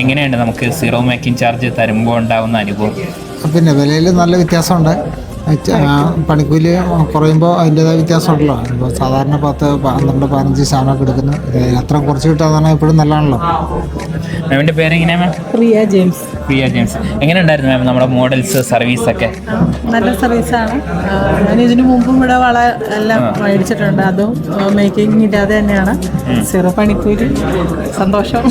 എങ്ങനെയാണ് നമുക്ക് zero making charge തരുമ്പോൾ ഉണ്ടാവുന്ന അനുഭവം? പിന്നെ വിലയിൽ നല്ല വ്യത്യാസമുണ്ട്. പണിക്കൂലി കുറയുമ്പോൾ അതിന്റെതായ വ്യത്യാസമുണ്ടല്ലോ. ഇപ്പോൾ സാധാരണ പത്ത് പന്ത്രണ്ട് പതിനഞ്ച് ശതമാനമൊക്കെ എടുക്കുന്നു. അത്ര കുറച്ച് കിട്ടാതാണ് എപ്പോഴും നല്ലതാണല്ലോ. മാമിന്റെ പേരെങ്ങനെയാ മാം? പ്രിയ ജെയിംസ്. പ്രിയ ജെയിംസ്. എങ്ങനെ ഉണ്ടായിരുന്നു മാം നമ്മുടെ മോഡൽസ് സർവീസ് ഒക്കെ നല്ല സർവീസാണ്. ഞാൻ ഇതിനു മുമ്പും ഇവിടെ വള എല്ലാം മേടിച്ചിട്ടുണ്ട്. അതും മേക്കിംഗ് ഇല്ലാതെ തന്നെയാണ്. സീറോ പണിക്കൂലി. സന്തോഷം.